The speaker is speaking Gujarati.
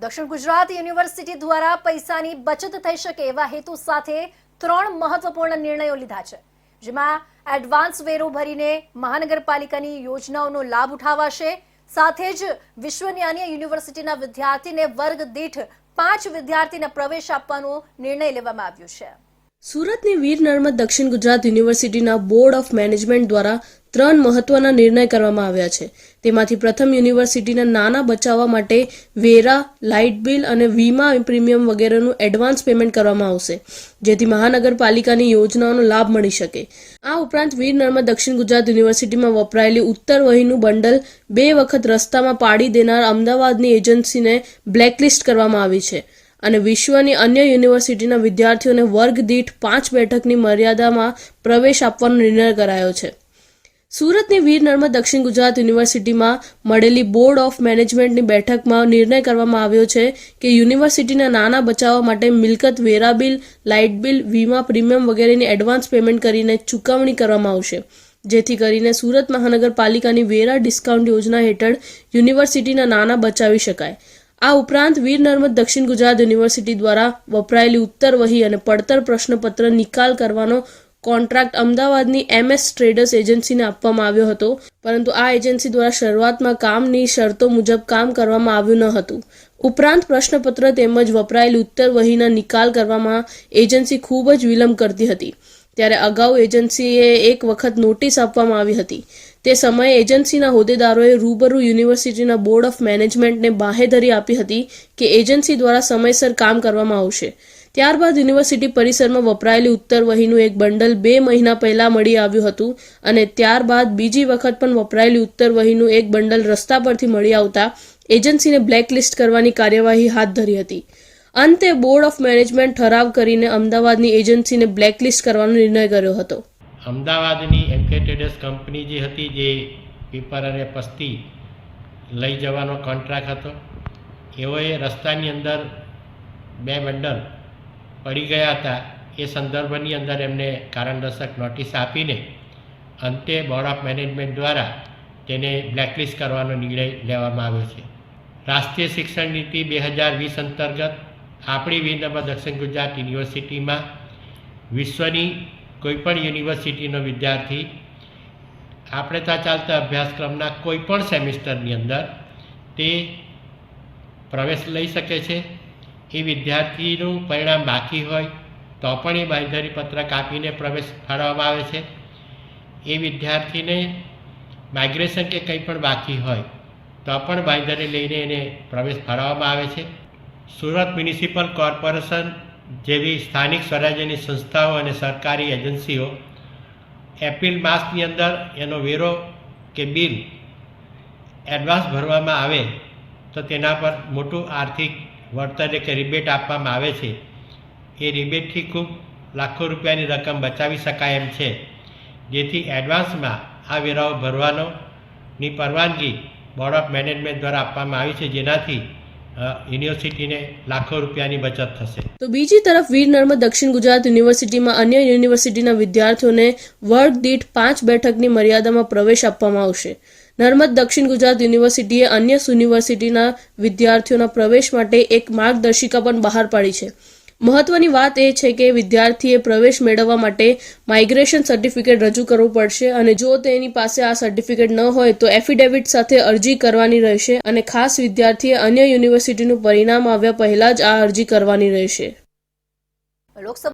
દક્ષિણ ગુજરાત યુનિવર્સિટી દ્વારા પૈસાની બચત થઈ શકે એવા હેતુ સાથે ત્રણ મહત્વપૂર્ણ નિર્ણયો લીધા છે, જેમાં એડવાન્સ વેરો ભરીને મહાનગરપાલિકાની યોજનાઓનો લાભ ઉઠાવાશે, સાથે જ વિશ્વની અન્ય યુનિવર્સિટીના વિદ્યાર્થીને વર્ગ દીઠ પાંચ વિદ્યાર્થીને પ્રવેશ આપવાનો નિર્ણય લેવામાં આવ્યો છે. સુરતની વીર નર્મદ દક્ષિણ ગુજરાત યુનિવર્સિટીના બોર્ડ ઓફ મેનેજમેન્ટ દ્વારા ત્રણ મહત્વના નિર્ણય કરવામાં આવ્યા છે. તેમાંથી પ્રથમ યુનિવર્સિટીના નાના બચાવવા માટે વેરા, લાઇટ બિલ અને વીમા પ્રીમિયમ વગેરેનું એડવાન્સ પેમેન્ટ કરવામાં આવશે, જેથી મહાનગરપાલિકાની યોજનાઓનો લાભ મળી શકે. આ ઉપરાંત વીર નર્મદ દક્ષિણ ગુજરાત યુનિવર્સિટીમાં વપરાયેલી ઉત્તર વહીનું બંડલ બે વખત રસ્તામાં પાડી દેનાર અમદાવાદની એજન્સીને બ્લેકલિસ્ટ કરવામાં આવી છે. અને વિશ્વની અન્ય યુનિવર્સિટીના વિદ્યાર્થીઓને વર્ગ દીઠ પાંચ બેઠકની મર્યાદામાં પ્રવેશ આપવાનો નિર્ણય કરાયો છે. સુરતની વીર નર્મદ દક્ષિણ ગુજરાત યુનિવર્સિટીમાં મળેલી બોર્ડ ઓફ મેનેજમેન્ટની બેઠકમાં નિર્ણય કરવામાં આવ્યો છે કે યુનિવર્સિટીના નાના બચાવવા માટે મિલકત, વેરા બિલ, લાઇટ બિલ, વીમા પ્રીમિયમ વગેરેની એડવાન્સ પેમેન્ટ કરીને ચૂકવણી કરવામાં આવશે. જેથી કરીને સુરત મહાનગરપાલિકાની વેરા ડિસ્કાઉન્ટ યોજના હેઠળ યુનિવર્સિટીના નાના બચાવી શકાય. આ ઉપરાંત વીર નર્મદ દક્ષિણ ગુજરાત યુનિવર્સિટી દ્વારા વપરાયેલી ઉત્તર વહી અને પડતર પ્રશ્નપત્ર નિકાલ કરવાનો કોન્ટ્રાક્ટ અમદાવાદની એમએસ ટ્રેડર્સ એજન્સીને આપવામાં આવ્યો હતો. પરંતુ આ એજન્સી દ્વારા શરૂઆતમાં કામની શરતો મુજબ કામ કરવામાં આવ્યું ન હતું. ઉપરાંત પ્રશ્નપત્ર તેમજ વપરાયેલી ઉત્તર વહીના નિકાલ કરવામાં એજન્સી ખૂબ જ વિલંબ કરતી હતી. ત્યારે અગાઉ એજન્સીએ એક વખત નોટિસ આપવામાં આવી હતી. તે સમયે એજન્સીના હોદ્દેદારોએ રૂબરૂ યુનિવર્સિટીના બોર્ડ ઓફ મેનેજમેન્ટને બાહેધરી આપી હતી કે એજન્સી દ્વારા સમયસર કામ કરવામાં આવશે. ત્યારબાદ યુનિવર્સિટી પરિસરમાં વપરાયેલી ઉત્તર વહીનું એક બંડલ બે મહિના પહેલા મળી આવ્યું હતું અને ત્યારબાદ બીજી વખત પણ વપરાયેલી ઉત્તર વહીનું એક બંડલ રસ્તા પરથી મળી આવતા એજન્સીને બ્લેકલિસ્ટ કરવાની કાર્યવાહી હાથ ધરી હતી. અંતે બોર્ડ ઓફ મેનેજમેન્ટ ઠરાવ કરીને અમદાવાદની એજન્સીને બ્લેકલિસ્ટ કરવાનો નિર્ણય કર્યો હતો. અમદાવાદની એમકે કંપની જે હતી, જે પીપર અને પસ્તી લઈ જવાનો કોન્ટ્રાક્ટ હતો, એઓએ રસ્તાની અંદર બે બંડલ પડી ગયા હતા. એ સંદર્ભની અંદર એમને કારણદર્શક નોટિસ આપીને અંતે બોર્ડ ઓફ મેનેજમેન્ટ દ્વારા તેને બ્લેકલિસ્ટ કરવાનો નિર્ણય લેવામાં આવ્યો છે. રાષ્ટ્રીય શિક્ષણ નીતિ બે હજાર વીસ અંતર્ગત આપણી વિનમ્ર દક્ષિણ ગુજરાત યુનિવર્સિટીમાં વિશ્વની કોઈપણ યુનિવર્સિટીનો વિદ્યાર્થી આપણે ત્યાં ચાલતા અભ્યાસક્રમના કોઈપણ સેમિસ્ટરની અંદર તે પ્રવેશ લઈ શકે છે. એ વિદ્યાર્થીનું પરિણામ બાકી હોય તો પણ એ બાંયધરી પત્રક આપીને પ્રવેશ ફાળવવામાં આવે છે. એ વિદ્યાર્થીને માઇગ્રેશન કે કંઈ પણ બાકી હોય તો પણ બાંયધરી લઈને એને પ્રવેશ ફાળવવામાં આવે છે. સુરત મ્યુનિસિપલ કોર્પોરેશન જેવી સ્થાનિક સ્વરાજ્યની સંસ્થાઓ અને સરકારી એજન્સીઓ એપ્રિલ માસની અંદર એનો વેરો કે બિલ એડવાન્સ ભરવામાં આવે તો તેના પર મોટું આર્થિક વળતર કે રિબેટ આપવામાં આવે છે. એ રિબેટથી ખૂબ લાખો રૂપિયાની રકમ બચાવી શકાય એમ છે. જેથી એડવાન્સમાં આ વેરાઓ ભરવાનો ની પરવાનગી બોર્ડ ઓફ મેનેજમેન્ટ દ્વારા આપવામાં આવી છે. જેનાથી યુનિવર્સિટીને લાખો રૂપિયાની બચત થશે. તો બીજી તરફ વીર નર્મદ દક્ષિણ ગુજરાત યુનિવર્સિટીમાં અન્ય યુનિવર્સિટીના વિદ્યાર્થીઓને વર્ગ દીઠ પાંચ બેઠકની મર્યાદામાં પ્રવેશ આપવામાં આવશે. નર્મદ દક્ષિણ ગુજરાત યુનિવર્સિટીએ અન્ય યુનિવર્સિટીના વિદ્યાર્થીઓના પ્રવેશ માટે એક માર્ગદર્શિકા પણ બહાર પાડી છે. મહત્વની વાત એ છે કે વિદ્યાર્થીએ પ્રવેશ મેળવવા માટે માઇગ્રેશન સર્ટિફિકેટ રજૂ કરવું પડશે અને જો તેની પાસે આ સર્ટિફિકેટ ન હોય તો એફિડેવિટ સાથે અરજી કરવાની રહેશે અને ખાસ વિદ્યાર્થીએ અન્ય યુનિવર્સિટીનું પરિણામ આવ્યા પહેલા જ આ અરજી કરવાની રહેશે.